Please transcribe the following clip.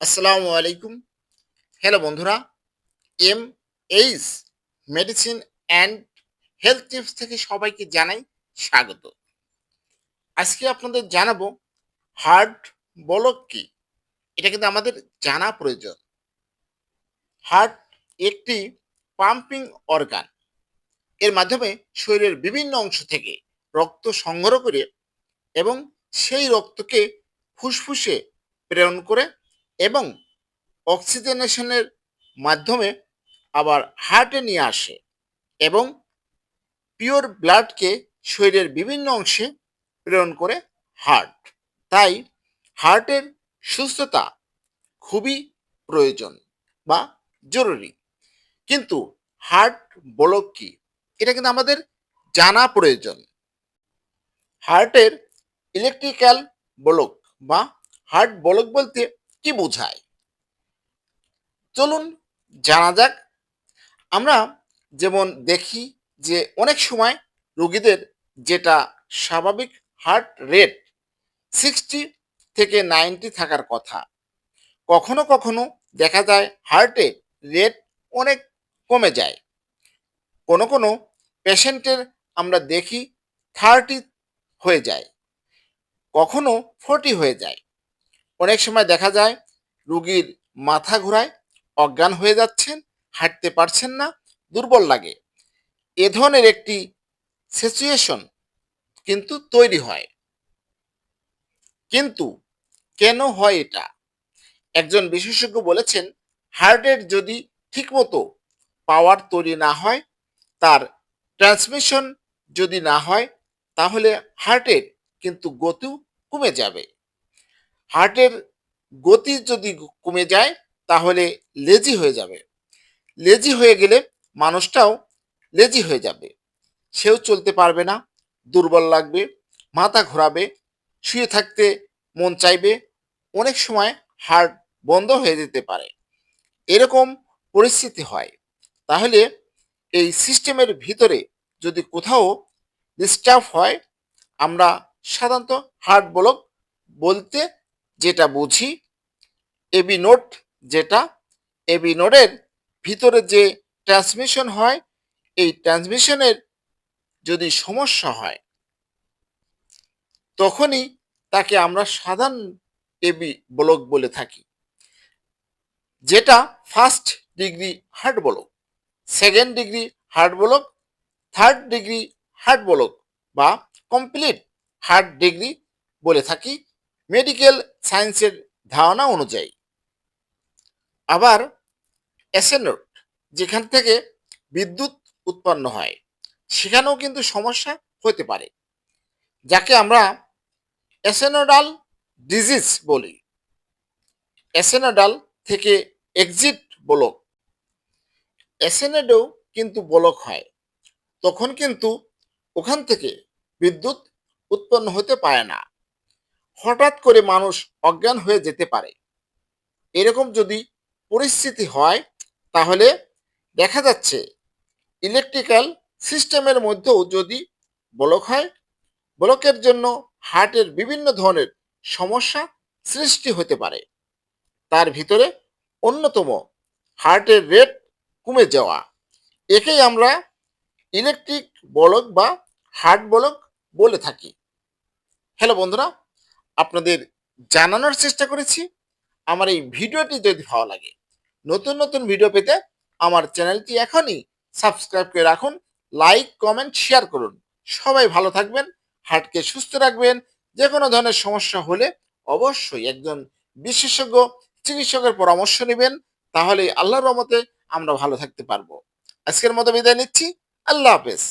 আসসালামু আলাইকুম। হ্যালো বন্ধুরা M H medicine and health tips থেকে সবাইকে জানাই স্বাগত। আজকে আপনাদের জানাব, হার্ট বলক কি? এটা কিন্তু আমাদের জানা প্রয়োজন। হার্ট একটি পাম্পিং অর্গান। এর মাধ্যমে শরীরের বিভিন্ন অংশ থেকে রক্ত সংগ্রহ করে এবং সেই রক্তকে ফুসফুসে প্রেরণ করে এবং অক্সিজেনেশনের মাধ্যমে আবার হার্টে নিয়ে আসে এবং পিওর ব্লাডকে শরীরের বিভিন্ন অংশে প্রেরণ করে হার্ট তাই হার্টের সুস্থতা খুবই প্রয়োজন বা জরুরি। কিন্তু হার্ট বলক কি? এটা কিন্তু আমাদের জানা প্রয়োজন। হার্টের ইলেকট্রিক্যাল বলক বা হার্ট বলক বলতে কি বোঝায়? চলুন জানা যাক। আমরা যেমন দেখি যে অনেক সময় রোগীদের যেটা স্বাভাবিক হার্ট রেট সিক্সটি থেকে নাইনটি থাকার কথা, কখনো কখনো দেখা যায় হার্টে রেট অনেক কমে যায়। কোনো কোনো পেশেন্টের আমরা দেখি থার্টি হয়ে যায়, কখনো ফোরটি হয়ে যায়। অনেক সময় দেখা যায় রুগীর মাথা ঘোরায়, অজ্ঞান হয়ে যাচ্ছেন, হাঁটতে পারছেন না, দুর্বল লাগে। এ ধরনের একটি সিচুয়েশন কিন্তু তৈরি হয়। কিন্তু কেন হয় এটা? একজন বিশেষজ্ঞ বলেছেন হার্টের যদি ঠিকমতো পাওয়ার তৈরি না হয়, তার ট্রান্সমিশন যদি না হয়, তাহলে হার্টের কিন্তু গতিও কমে যাবে। হার্টের গতি যদি কমে যায়, তাহলে লেজি হয়ে যাবে। লেজি হয়ে গেলে মানুষটাও লেজি হয়ে যাবে। সেও চলতে পারবে না, দুর্বল লাগবে, মাথা ঘোরাবে, শুয়ে থাকতে মন চাইবে, অনেক সময় হার্ট বন্ধ হয়ে যেতে পারে। এরকম পরিস্থিতি হয়। তাহলে এই সিস্টেমের ভিতরে যদি কোথাও ডিস্টার্ব হয়, আমরা সাধারণত হার্ট ব্লক বলতে যেটা বুঝি, এবি নোট যেটা, এবি নোডের ভিতরে যে ট্রান্সমিশন হয়, এই ট্রান্সমিশনের যদি সমস্যা হয়, তখনই তাকে আমরা সাধারণ এবি ব্লক বলে থাকি। যেটা first degree heart block second degree heart block third degree heart block বা কমপ্লিট হার্ট ডিগ্রি বলে থাকি। মেডিকেল সায়েন্সের ধারণা অনুযায়ী। আবার অ্যাসেনোট যেখান থেকে বিদ্যুৎ উৎপন্ন হয়, সেখানেও কিন্তু সমস্যা হতে পারে। যাকে আমরা অ্যাসেনোডাল ডিজিজ বলি। অ্যাসেনোডাল থেকে এক্সিট বলক অ্যাসেনেডেও কিন্তু বলক হয়। তখন কিন্তু ওখান থেকে বিদ্যুৎ উৎপন্ন হতে পারে না। হঠাৎ করে মানুষ অজ্ঞান হয়ে যেতে পারে। এরকম যদি পরিস্থিতি হয়, তাহলে দেখা যাচ্ছে ইলেকট্রিক্যাল সিস্টেমের মধ্যেও যদি ব্লক হয় ব্লকের জন্য হার্টের বিভিন্ন ধরনের সমস্যা সৃষ্টি হতে পারে। তার ভিতরে অন্যতম হার্টের রেট কমে যাওয়া। একেই আমরা ইলেকট্রিক বলক বা হার্ট বলক বলে থাকি। হ্যালো বন্ধুরা আপনাদের জানানোর চেষ্টা করেছি। আমার এই ভিডিওটি যদি ভালো লাগে, নতুন নতুন ভিডিও পেতে আমার চ্যানেলটি এখনই সাবস্ক্রাইব করে রাখুন, লাইক, কমেন্ট, শেয়ার করুন। সবাই ভালো থাকবেন, হার্টকে সুস্থ রাখবেন। যে কোনো ধরনের সমস্যা হলে অবশ্যই একজন বিশেষজ্ঞ চিকিৎসকের পরামর্শ নেবেন। তাহলে আল্লাহর রহমতে আমরা ভালো থাকতে পারব। আজকের মতো বিদায় নিচ্ছি। আল্লাহ হাফেজ।